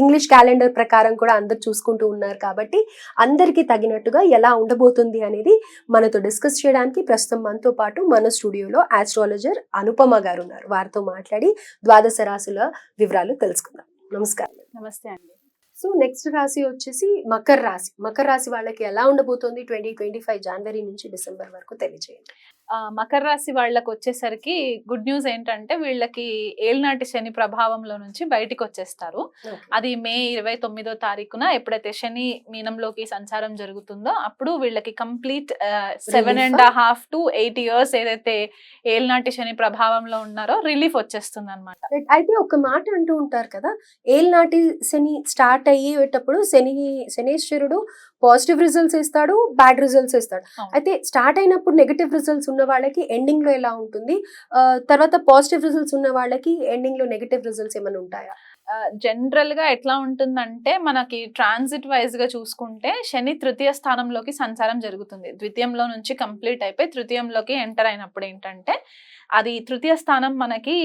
English calendar ప్రకారం కూడా అందరు చూసుకుంటూ ఉన్నారు కాబట్టి అందరికీ తగినట్టుగా ఎలా ఉండబోతుంది అనేది మనతో డిస్కస్ చేయడానికి ప్రస్తుతం మనతో పాటు మన స్టూడియోలో ఆస్ట్రాలజర్ అనుపమ గారు ఉన్నారు. వారితో మాట్లాడి ద్వాదశ రాశుల వివరాలు తెలుసుకుందాం. నమస్కారం. నమస్తే అండి. సో నెక్స్ట్ రాశి వచ్చేసి మకర రాశి. మకర రాశి వాళ్ళకి ఎలా ఉండబోతుంది? ట్వంటీ ట్వంటీ ఫైవ్ జనవరి నుంచి డిసెంబర్ వరకు తెలియజేయండి మకర రాశి వాళ్ళకి వచ్చేసరికి గుడ్ న్యూస్ ఏంటంటే వీళ్ళకి ఏಳ್నాటి శని ప్రభావంలో నుంచి బయటికి వచ్చేస్తారు అది మే ఇరవై తొమ్మిదో తారీఖున ఎప్పుడైతే శని మీనంలోకి సంచారం జరుగుతుందో అప్పుడు వీళ్ళకి complete seven and half to eight years ఏదైతే ఏಳ್నాటి శని ప్రభావంలో ఉన్నారో రిలీఫ్ వచ్చేస్తుంది అనమాట. అయితే ఒక మాట అంటూ ఉంటారు కదా ఏళ్ళనాటి శని స్టార్ట్ అయ్యేటప్పుడు శని శనేశ్వరుడు పాజిటివ్ రిజల్ట్స్ ఇస్తాడు బ్యాడ్ రిజల్ట్స్ ఇస్తాడు. అయితే స్టార్ట్ అయినప్పుడు నెగటివ్ రిజల్ట్స్ ఉన్న వాళ్ళకి ఎండింగ్లో ఎలా ఉంటుంది? తర్వాత పాజిటివ్ రిజల్ట్స్ ఉన్న వాళ్ళకి ఎండింగ్లో నెగటివ్ రిజల్ట్స్ ఏమైనా ఉంటాయా? జనరల్గా ఎట్లా ఉంటుందంటే మనకి ట్రాన్సిట్ వైజ్గా చూసుకుంటే శని తృతీయ స్థానంలోకి సంచారం జరుగుతుంది. ద్వితీయంలో నుంచి కంప్లీట్ అయిపోయి తృతీయంలోకి ఎంటర్ అయినప్పుడు ఏంటంటే అది తృతీయ స్థానం మనకి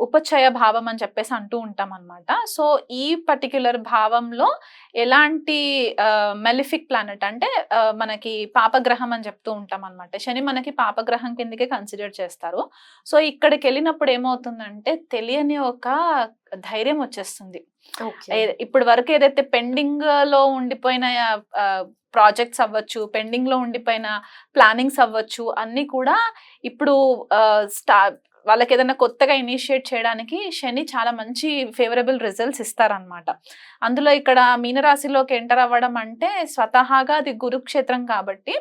ఉపచయ భావం అని చెప్పేసి అంటూ ఉంటాం అనమాట సో ఈ పర్టిక్యులర్ భావంలో ఎలాంటి మెలిఫిక్ ప్లానెట్ అంటే మనకి పాపగ్రహం అని చెప్తూ ఉంటాం అనమాట శని మనకి పాపగ్రహం కిందకే కన్సిడర్ చేస్తారు. సో ఇక్కడికి వెళ్ళినప్పుడు ఏమవుతుందంటే తెలియని ఒక ధైర్యం వచ్చేస్తుంది. ఇప్పటి వరకు ఏదైతే పెండింగ్లో ఉండిపోయిన ప్రాజెక్ట్స్ అవ్వచ్చు పెండింగ్లో ఉండిపోయిన ప్లానింగ్స్ అవ్వచ్చు అన్ని కూడా ఇప్పుడు స్టా వాళ్ళకి ఏదైనా కొత్తగా ఇనిషియేట్ చేయడానికి శని చాలా మంచి ఫేవరబుల్ రిజల్ట్స్ ఇస్తారనమాట అందులో ఇక్కడ మీనరాశిలోకి ఎంటర్ అవ్వడం అంటే స్వతహాగా అది గురుక్షేత్రం కాబట్టి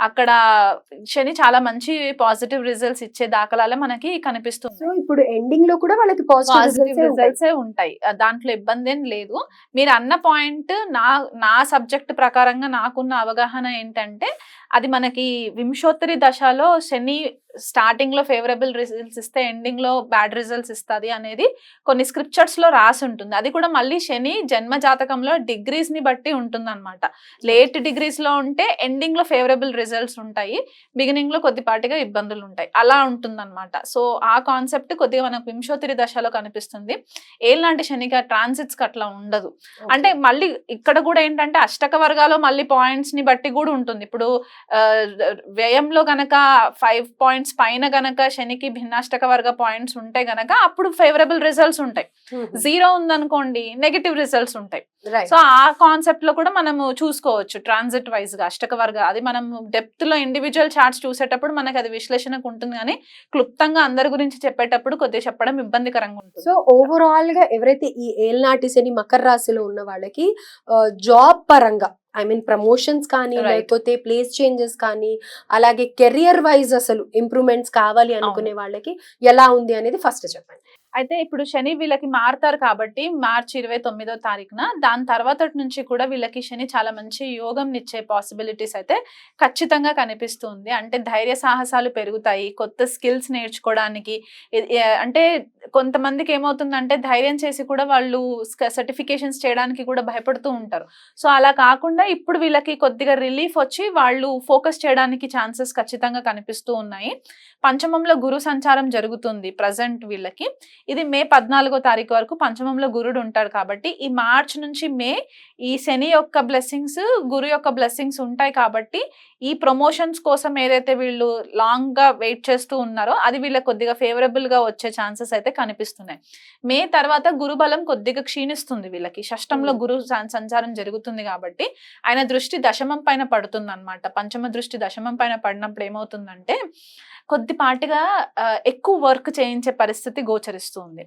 అక్కడ శని చాలా మంచి పాజిటివ్ రిజల్ట్స్ ఇచ్చే దాఖలాలే మనకి కనిపిస్తుంది సో ఇప్పుడు ఎండింగ్లో కూడా వాళ్ళకి పాజిటివ్ రిజల్ట్స్ ఉంటాయి. దాంట్లో ఇబ్బంది ఏం లేదు. మీరు అన్న పాయింట్ నా నా సబ్జెక్ట్ ప్రకారంగా నాకున్న అవగాహన ఏంటంటే అది మనకి వింశోత్తరి దశలో శని స్టార్టింగ్లో ఫేవరబుల్ రిజల్ట్స్ ఇస్తే ఎండింగ్లో బ్యాడ్ రిజల్ట్స్ ఇస్తుంది అనేది కొన్ని స్క్రిప్చర్స్లో రాసి ఉంటుంది. అది కూడా మళ్ళీ శని జన్మ జాతకంలో డిగ్రీస్ని బట్టి ఉంటుంది అనమాట లేట్ డిగ్రీస్లో ఉంటే ఎండింగ్లో ఫేవరబుల్ రిజల్ట్స్ ఉంటాయి. బిగినింగ్లో కొద్దిపాటిగా ఇబ్బందులు ఉంటాయి. అలా ఉంటుంది సో ఆ కాన్సెప్ట్ కొద్దిగా మనకు వింశోత్తరి దశలో కనిపిస్తుంది. ఏలాంటి శనిగా ట్రాన్సిట్స్ అట్లా ఉండదు. అంటే మళ్ళీ ఇక్కడ కూడా ఏంటంటే అష్టక వర్గాలో మళ్ళీ పాయింట్స్ని బట్టి కూడా ఉంటుంది. ఇప్పుడు వ్యయంలో గనక ఫైవ్ పాయింట్స్ పైన గనక శనికి భిన్నాష్టక వర్గ పాయింట్స్ ఉంటే గనక అప్పుడు ఫేవరబుల్ రిజల్ట్స్ ఉంటాయి. జీరో ఉందనుకోండి నెగిటివ్ రిజల్ట్స్ ఉంటాయి. సో ఆ కాన్సెప్ట్లో కూడా మనము చూసుకోవచ్చు ట్రాన్సిట్ వైజ్గా అష్టక వర్గ అది మనం డెప్త్లో ఇండివిజువల్ చార్ట్స్ చూసేటప్పుడు మనకి అది విశ్లేషణకు ఉంటుంది కానీ క్లుప్తంగా అందరి గురించి చెప్పేటప్పుడు కొద్దిగా చెప్పడం ఇబ్బందికరంగా ఉంటుంది. సో ఓవరాల్గా ఎవరైతే ఈ ఏల్నాటి శని మకర రాశిలో ఉన్న వాళ్ళకి జాబ్ పరంగా ఐ మీన్ ప్రమోషన్స్ కానీ. లేకపోతే ప్లేస్ చేంజెస్ కానీ అలాగే కెరియర్ వైజ్ అసలు ఇంప్రూవ్మెంట్స్ కావాలి అనుకునే వాళ్ళకి ఎలా ఉంది అనేది ఫస్ట్ చెప్పండి. అయితే ఇప్పుడు శని వీళ్ళకి మారుతారు కాబట్టి మార్చి ఇరవై తొమ్మిదో తారీఖున దాని తర్వాత నుంచి కూడా వీళ్ళకి శని చాలా మంచి యోగం ఇచ్చే పాసిబిలిటీస్ అయితే ఖచ్చితంగా కనిపిస్తుంది. అంటే ధైర్య సాహసాలు పెరుగుతాయి కొత్త స్కిల్స్ నేర్చుకోవడానికి. అంటే కొంతమందికి ఏమవుతుందంటే ధైర్యం చేసి కూడా వాళ్ళు సర్టిఫికేషన్స్ చేయడానికి కూడా భయపడుతూ ఉంటారు. సో అలా కాకుండా ఇప్పుడు వీళ్ళకి కొద్దిగా రిలీఫ్ వచ్చి వాళ్ళు ఫోకస్ చేయడానికి ఛాన్సెస్ ఖచ్చితంగా కనిపిస్తూ ఉన్నాయి. పంచమంలో గురు సంచారం జరుగుతుంది ప్రజెంట్ వీళ్ళకి. ఇది మే పద్నాలుగో తారీఖు వరకు పంచమంలో గురుడు ఉంటాడు కాబట్టి ఈ మార్చ్ నుంచి మే ఈ శని యొక్క బ్లెస్సింగ్స్ గురు యొక్క బ్లెస్సింగ్స్ ఉంటాయి కాబట్టి ఈ ప్రమోషన్స్ కోసం ఏదైతే వీళ్ళు లాంగ్గా వెయిట్ చేస్తూ ఉన్నారో అది వీళ్ళకి కొద్దిగా ఫేవరబుల్గా వచ్చే ఛాన్సెస్ అయితే కనిపిస్తున్నాయి. మే తర్వాత గురు బలం కొద్దిగా క్షీణిస్తుంది వీళ్ళకి. షష్టంలో Hmm. గురు సంచారం జరుగుతుంది కాబట్టి ఆయన దృష్టి దశమం పైన పడుతుంది అనమాట పంచమ దృష్టి దశమం పైన పడినప్పుడు ఏమవుతుందంటే కొద్దిపాటిగా ఎక్కువ వర్క్ చేయించే పరిస్థితి గోచరిస్తుంది.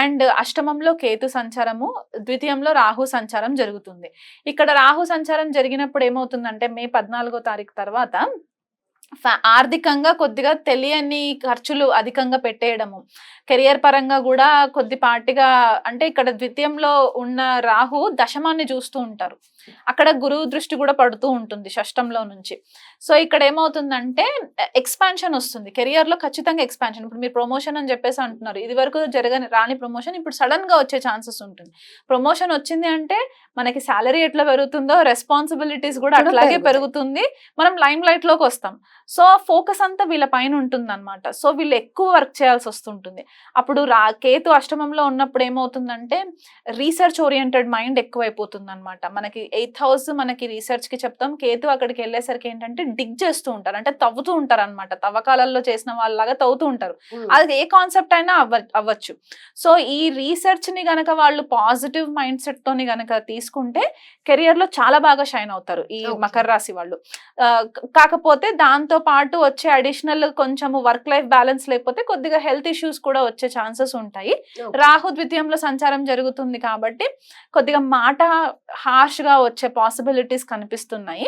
అండ్ అష్టమంలో కేతు సంచారము ద్వితీయంలో రాహు సంచారం జరుగుతుంది. ఇక్కడ రాహు సంచారం జరిగినప్పుడు ఏమవుతుందంటే మే పద్నాలుగో తారీఖు తర్వాత ఆర్థికంగా కొద్దిగా తెలియని ఖర్చులు అధికంగా పెట్టేయడము కెరియర్ పరంగా కూడా కొద్దిపాటిగా అంటే ఇక్కడ ద్వితీయంలో ఉన్న రాహు దశమాన్ని చూస్తూ ఉంటారు. అక్కడ గురువు దృష్టి కూడా పడుతూ ఉంటుంది షష్టంలో నుంచి. సో ఇక్కడ ఏమవుతుందంటే ఎక్స్పాన్షన్ వస్తుంది. కెరియర్లో ఖచ్చితంగా ఎక్స్పాన్షన్. ఇప్పుడు మీరు ప్రమోషన్ అని చెప్పేసి అంటున్నారు. ఇది వరకు జరగని రాని ప్రమోషన్ ఇప్పుడు సడన్గా వచ్చే ఛాన్సెస్ ఉంటుంది. ప్రమోషన్ వచ్చింది అంటే మనకి శాలరీ ఎట్లా పెరుగుతుందో రెస్పాన్సిబిలిటీస్ కూడా అట్లాగే. పెరుగుతుంది. మనం లైమ్ లైట్లోకి వస్తాం. సో ఫోకస్ అంతా వీళ్ళ పైన ఉంటుంది అనమాట సో వీళ్ళు ఎక్కువ వర్క్ చేయాల్సి వస్తుంటుంది. అప్పుడు రా కేతు అష్టమంలో ఉన్నప్పుడు ఏమవుతుందంటే రీసెర్చ్ ఓరియంటెడ్ మైండ్ ఎక్కువైపోతుంది అనమాట మనకి ఎయిత్ హౌస్ మనకి రీసెర్చ్కి చెప్తాం. కేతు అక్కడికి వెళ్ళేసరికి ఏంటంటే డిగ్ చేస్తూ ఉంటారు. అంటే తవ్వుతూ ఉంటారు అనమాట తవ్వకాలలో చేసిన వాళ్ళలాగా తవ్వుతూ ఉంటారు. అది ఏ కాన్సెప్ట్ అయినా అవ్వ అవ్వచ్చు. సో ఈ రీసెర్చ్ని గనక వాళ్ళు పాజిటివ్ మైండ్ సెట్ తోని గనక తీసుకుంటే కెరియర్లో చాలా బాగా షైన్ అవుతారు ఈ. మకర రాశి వాళ్ళు. కాకపోతే దాంతో పాటు వచ్చే అడిషనల్ కొంచెం వర్క్ లైఫ్ బ్యాలెన్స్ లేకపోతే కొద్దిగా హెల్త్ ఇష్యూస్ కూడా వచ్చే ఛాన్సెస్ ఉంటాయి. రాహు ద్వితీయంలో సంచారం జరుగుతుంది కాబట్టి కొద్దిగా మాట హార్ష్గా వచ్చే పాసిబిలిటీస్ కనిపిస్తున్నాయి.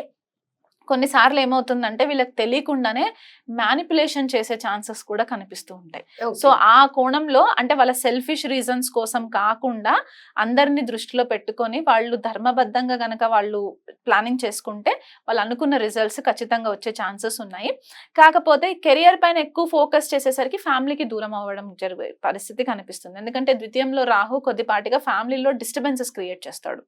కొన్నిసార్లు ఏమవుతుందంటే వీళ్ళకి తెలియకుండానే మ్యానిపులేషన్ చేసే ఛాన్సెస్ కూడా కనిపిస్తూ ఉంటాయి. సో ఆ కోణంలో అంటే వాళ్ళ సెల్ఫిష్ రీజన్స్ కోసం కాకుండా అందరినీ దృష్టిలో పెట్టుకొని వాళ్ళు ధర్మబద్ధంగా గనక వాళ్ళు ప్లానింగ్ చేసుకుంటే వాళ్ళు అనుకున్న రిజల్ట్స్ ఖచ్చితంగా వచ్చే ఛాన్సెస్ ఉన్నాయి. కాకపోతే కెరియర్ పైన ఎక్కువ ఫోకస్ చేసేసరికి ఫ్యామిలీకి దూరం అవ్వడం జరిగే పరిస్థితి కనిపిస్తుంది. ఎందుకంటే ద్వితీయంలో రాహు కొద్దిపాటిగా ఫ్యామిలీలో డిస్టర్బెన్సెస్ క్రియేట్ చేస్తాడు.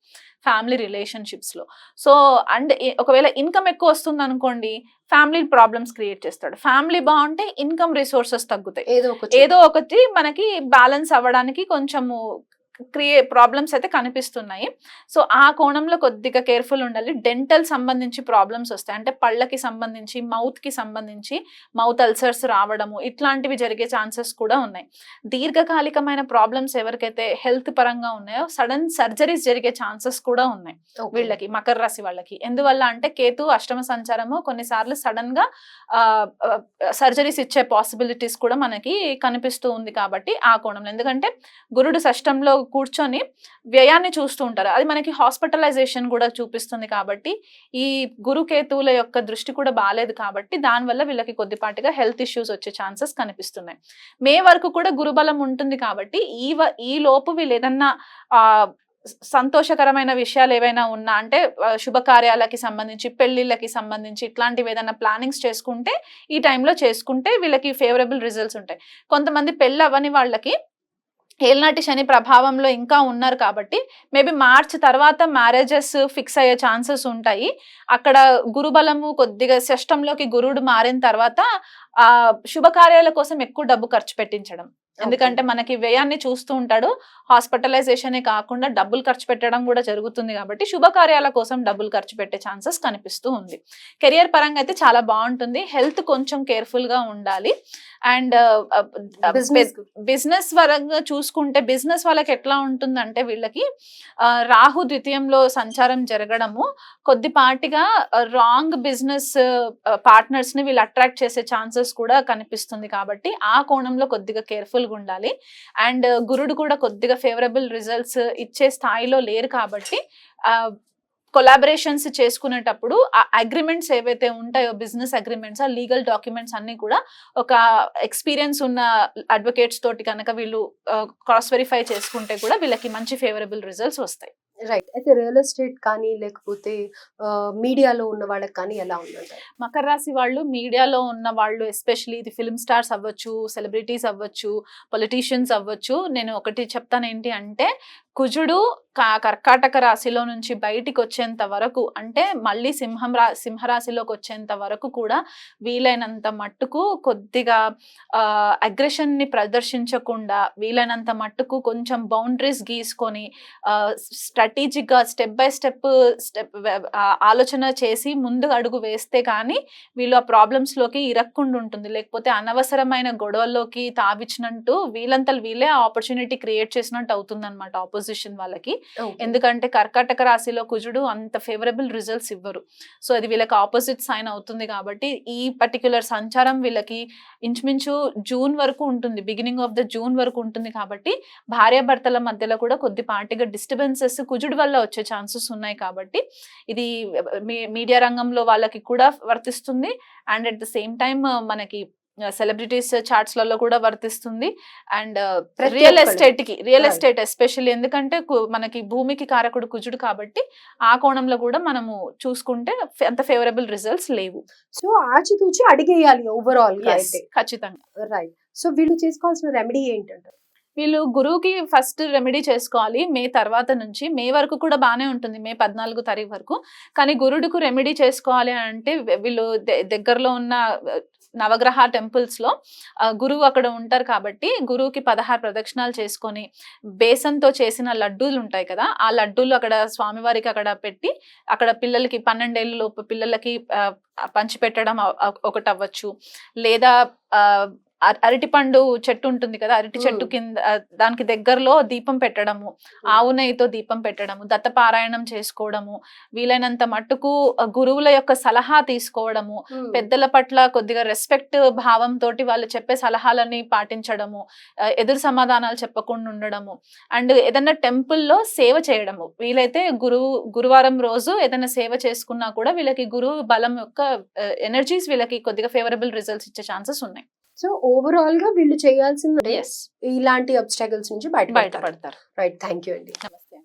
ఫ్యామిలీ రిలేషన్షిప్స్లో. సో అండ్ ఒకవేళ ఇన్కమ్ ఎక్కువ వస్తుంది అనుకోండి ఫ్యామిలీ ప్రాబ్లమ్స్ క్రియేట్ చేస్తాడు. ఫ్యామిలీ బాగుంటే ఇన్కమ్ రిసోర్సెస్ తగ్గుతాయి. ఏదో ఒకటి మనకి బ్యాలెన్స్ అవ్వడానికి కొంచెము క్రియే ప్రాబ్లమ్స్ అయితే కనిపిస్తున్నాయి. సో ఆ కోణంలో కొద్దిగా కేర్ఫుల్ ఉండాలి. డెంటల్ సంబంధించి ప్రాబ్లమ్స్ వస్తాయి. అంటే పళ్ళకి సంబంధించి మౌత్కి సంబంధించి మౌత్ అల్సర్స్ రావడము ఇట్లాంటివి జరిగే ఛాన్సెస్ కూడా ఉన్నాయి. దీర్ఘకాలికమైన ప్రాబ్లమ్స్ ఎవరికైతే హెల్త్ పరంగా ఉన్నాయో సడన్ సర్జరీస్ జరిగే ఛాన్సెస్ కూడా ఉన్నాయి వీళ్ళకి మకర రాశి వాళ్ళకి. ఎందువల్ల అంటే కేతు అష్టమ సంచారము కొన్నిసార్లు సడన్గా సర్జరీస్ ఇచ్చే పాసిబిలిటీస్ కూడా మనకి కనిపిస్తూ ఉంది కాబట్టి ఆ కోణంలో. ఎందుకంటే గురుడు షష్టంలో కూర్చొని వ్యయాన్ని చూస్తూ ఉంటారు. అది మనకి హాస్పిటలైజేషన్ కూడా చూపిస్తుంది కాబట్టి ఈ గురుకేతువుల యొక్క దృష్టి కూడా బాగాలేదు కాబట్టి దానివల్ల వీళ్ళకి కొద్దిపాటిగా హెల్త్ ఇష్యూస్ వచ్చే ఛాన్సెస్ కనిపిస్తున్నాయి. మే వరకు కూడా గురుబలం ఉంటుంది కాబట్టి ఈ వ- ఈ లోపు వీళ్ళు ఏదన్నా సంతోషకరమైన విషయాలు ఏవైనా ఉన్నా అంటే శుభకార్యాలకి సంబంధించి పెళ్ళిళ్ళకి సంబంధించి ఇట్లాంటివి ఏదైనా ప్లానింగ్స్ చేసుకుంటే ఈ టైంలో చేసుకుంటే వీళ్ళకి ఫేవరబుల్ రిజల్ట్స్ ఉంటాయి. కొంతమంది పెళ్ళి అవ్వని వాళ్ళకి ఏళ్ళనాటి శని ప్రభావంలో ఇంకా ఉన్నారు కాబట్టి మేబీ మార్చ్ తర్వాత మ్యారేజెస్ ఫిక్స్ అయ్యే ఛాన్సెస్ ఉంటాయి. అక్కడ గురుబలము కొద్దిగా సిస్టంలోకి గురుడు మారిన తర్వాత ఆ శుభకార్యాల కోసం ఎక్కువ డబ్బు ఖర్చు పెట్టించడం. ఎందుకంటే మనకి వ్యయాన్ని చూస్తూ ఉంటాడు. హాస్పిటలైజేషనే కాకుండా డబ్బులు ఖర్చు పెట్టడం కూడా జరుగుతుంది కాబట్టి శుభకార్యాల కోసం డబ్బులు ఖర్చు పెట్టే ఛాన్సెస్ కనిపిస్తూ ఉంది. కెరియర్ పరంగా అయితే చాలా బాగుంటుంది. హెల్త్ కొంచెం కేర్ఫుల్గా ఉండాలి. అండ్ బిజినెస్ పరంగా చూసుకుంటే బిజినెస్ వాళ్ళకి ఎట్లా ఉంటుందంటే వీళ్ళకి రాహు ద్వితీయంలో సంచారం జరగడము కొద్దిపాటిగా రాంగ్ బిజినెస్ పార్ట్నర్స్ని వీళ్ళు అట్రాక్ట్ చేసే ఛాన్సెస్ కూడా కనిపిస్తుంది కాబట్టి ఆ కోణంలో కొద్దిగా కేర్ఫుల్ గా ఉండాలి. అండ్ గురుడు కూడా కొద్దిగా ఫేవరబుల్ రిజల్ట్స్ ఇచ్చే స్థాయిలో లేరు కాబట్టి కొలాబరేషన్స్ చేసుకునేటప్పుడు ఆ అగ్రిమెంట్స్ ఏవైతే ఉంటాయో బిజినెస్ అగ్రిమెంట్స్ ఆ లీగల్ డాక్యుమెంట్స్ అన్ని కూడా ఒక ఎక్స్పీరియన్స్ ఉన్న అడ్వకేట్స్ తోటి కనుక వీళ్ళు క్రాస్ వెరిఫై చేసుకుంటే కూడా వీళ్ళకి మంచి ఫేవరబుల్ రిజల్ట్స్ వస్తాయి. రైట్ అయితే రియల్ ఎస్టేట్ కానీ లేకపోతే మీడియాలో ఉన్న వాళ్ళకి కానీ ఎలా ఉందంటారు? మకర రాశి వాళ్ళు మీడియాలో ఉన్న వాళ్ళు ఎస్పెషలీ ఇది ఫిల్మ్ స్టార్స్ అవ్వచ్చు సెలబ్రిటీస్ అవ్వచ్చు పొలిటీషియన్స్ అవ్వచ్చు నేను ఒకటి చెప్తాను ఏంటి అంటే కుజుడు క- కర్కాటక రాశిలో నుంచి బయటికి వచ్చేంత వరకు అంటే మళ్ళీ సింహం రా సింహరాశిలోకి వచ్చేంత వరకు కూడా వీలైనంత మట్టుకు కొద్దిగా అగ్రెషన్ని ప్రదర్శించకుండా వీలైనంత మట్టుకు కొంచెం బౌండరీస్ గీసుకొని స్ట్రాటజిక్గా స్టెప్ బై స్టెప్ స్టెప్ ఆలోచన చేసి ముందు అడుగు వేస్తే కానీ వీళ్ళు ఆ ప్రాబ్లమ్స్లోకి ఇరక్కుండా ఉంటుంది. లేకపోతే అనవసరమైన గొడవల్లోకి తావిచ్చినట్టు వీళ్ళంతలు వీళ్ళే ఆపర్చునిటీ క్రియేట్ చేసినట్టు అవుతుందన్నమాట ఆపోజిట్. ఆపోజిషన్ వాళ్ళకి. ఎందుకంటే కర్కాటక రాశిలో కుజుడు అంత ఫేవరబుల్ రిజల్ట్స్ ఇవ్వరు. సో అది వీళ్ళకి ఆపోజిట్ సైన్ అవుతుంది కాబట్టి ఈ పర్టిక్యులర్ సంచారం వీళ్ళకి ఇంచుమించు జూన్ వరకు ఉంటుంది. బిగినింగ్ ఆఫ్ ద జూన్ వరకు ఉంటుంది కాబట్టి భార్యాభర్తల మధ్యలో కూడా కొద్దిపాటిగా డిస్టర్బెన్సెస్ కుజుడు వల్ల వచ్చే ఛాన్సెస్ ఉన్నాయి కాబట్టి ఇది మీడియా రంగంలో వాళ్ళకి కూడా వర్తిస్తుంది. And at the same time మనకి సెలబ్రిటీస్ చార్ట్స్లలో కూడా వర్తిస్తుంది. అండ్ ప్రతి రియల్. ఎస్టేట్కి రియల్. ఎస్టేట్ ఎస్పెషల్లీ ఎందుకంటే మనకి భూమికి కారకుడు కుజుడు కాబట్టి ఆ కోణంలో కూడా మనము చూసుకుంటే అంత ఫేవరబుల్ రిజల్ట్స్ లేవు. సో ఆచితూచి అడిగేయాలి ఓవరాల్ ఖచ్చితంగా. రైట్ సో వీళ్ళు చేసుకోవాల్సిన రెమెడీ ఏంటంటారు? వీళ్ళు గురువుకి ఫస్ట్ రెమెడీ చేసుకోవాలి. మే తర్వాత నుంచి మే వరకు కూడా బాగానే ఉంటుంది. మే పద్నాలుగు తారీఖు వరకు. కానీ గురుడికి రెమెడీ చేసుకోవాలి అంటే వీళ్ళు దగ్గరలో ఉన్న నవగ్రహ టెంపుల్స్లో గురువు అక్కడ ఉంటారు కాబట్టి గురువుకి పదహారు ప్రదక్షిణాలు చేసుకొని బేసన్తో చేసిన లడ్డూలు ఉంటాయి కదా ఆ లడ్డూలు అక్కడ స్వామివారికి అక్కడ పెట్టి అక్కడ పిల్లలకి పన్నెండేళ్ళ లోపు పిల్లలకి పంచిపెట్టడం ఒకటి అవ్వచ్చు లేదా ఆ, అర- అరటిపండు చెట్టు ఉంటుంది కదా అరటి చెట్టు. కింద దానికి దగ్గరలో దీపం పెట్టడము ఆవు నెయ్యితో దీపం పెట్టడము దత్తపారాయణం చేసుకోవడము వీలైనంత మట్టుకు గురువుల యొక్క సలహా తీసుకోవడము పెద్దల పట్ల కొద్దిగా రెస్పెక్ట్ భావంతో వాళ్ళు చెప్పే సలహాలని పాటించడము ఎదురు సమాధానాలు చెప్పకుండా ఉండడము అండ్ ఏదైనా టెంపుల్లో సేవ చేయడము. వీలైతే గురువు గురువారం రోజు ఏదైనా సేవ చేసుకున్నా కూడా వీళ్ళకి గురువు బలం యొక్క ఎనర్జీస్ వీళ్ళకి కొద్దిగా ఫేవరబుల్ రిజల్ట్స్ ఇచ్చే ఛాన్సెస్ ఉన్నాయి. సో ఓవరాల్గా వీళ్ళు చేయాల్సిన ఎస్ ఇలాంటి అబ్స్టాకల్స్ నుంచి బయట బయటపడతారు. రైట్ థ్యాంక్ యూ అండి. నమస్తే